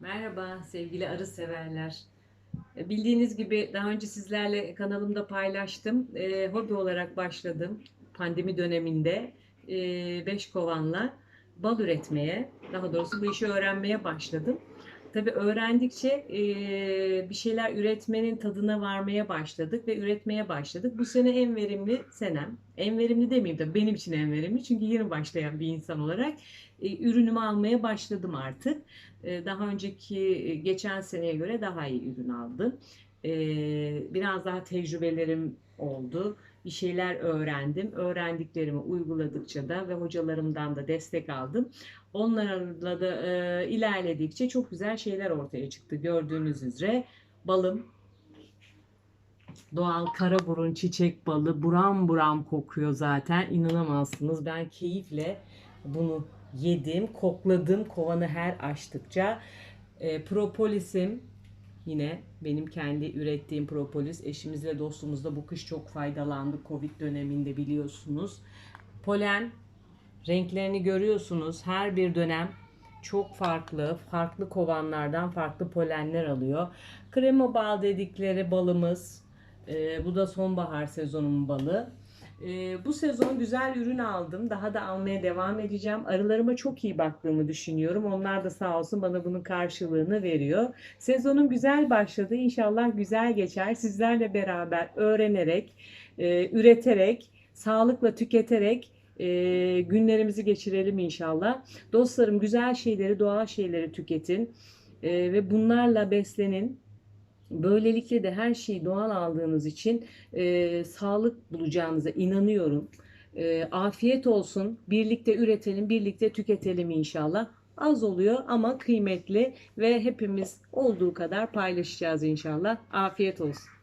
Merhaba sevgili arı severler. E, Bildiğiniz gibi daha önce sizlerle kanalımda paylaştım. E, hobi olarak başladım pandemi döneminde 5 kovanla bal üretmeye, daha doğrusu bu işi öğrenmeye başladım. Tabii öğrendikçe e, bir şeyler üretmenin tadına varmaya başladık ve üretmeye başladık. Bu sene en verimli senem. En verimli demeyeyim de benim için en verimli. Çünkü yeni başlayan bir insan olarak e, ürünümü almaya başladım artık. E, daha önceki geçen seneye göre daha iyi ürün aldım. E, biraz daha tecrübelerim oldu. Bir şeyler öğrendim. Öğrendiklerimi uyguladıkça da ve hocalarımdan da destek aldım. Onlarla da e, ilerledikçe çok güzel şeyler ortaya çıktı. Gördüğünüz üzere balım doğal kara burun çiçek balı buram buram kokuyor zaten. İnanamazsınız. Ben keyifle bunu yedim, kokladım kovanı her açtıkça. E, propolisim yine benim kendi ürettiğim propolis. Eşimizle dostumuzla bu kış çok faydalandık. Covid döneminde biliyorsunuz. Polen renklerini görüyorsunuz. Her bir dönem çok farklı, farklı kovanlardan farklı polenler alıyor. Krema bal dedikleri balımız. e, bu da sonbahar sezonunun balı. Ee, bu sezon güzel ürün aldım. Daha da almaya devam edeceğim. Arılarıma çok iyi baktığımı düşünüyorum. Onlar da sağ olsun bana bunun karşılığını veriyor. Sezonun güzel başladı. İnşallah güzel geçer. Sizlerle beraber öğrenerek, e, üreterek, sağlıkla tüketerek e, günlerimizi geçirelim inşallah. Dostlarım güzel şeyleri, doğal şeyleri tüketin E, ve bunlarla beslenin. Böylelikle de her şeyi doğal aldığınız için e, sağlık bulacağınıza inanıyorum. E, afiyet olsun. Birlikte üretelim, birlikte tüketelim inşallah. Az oluyor ama kıymetli ve hepimiz olduğu kadar paylaşacağız inşallah. Afiyet olsun.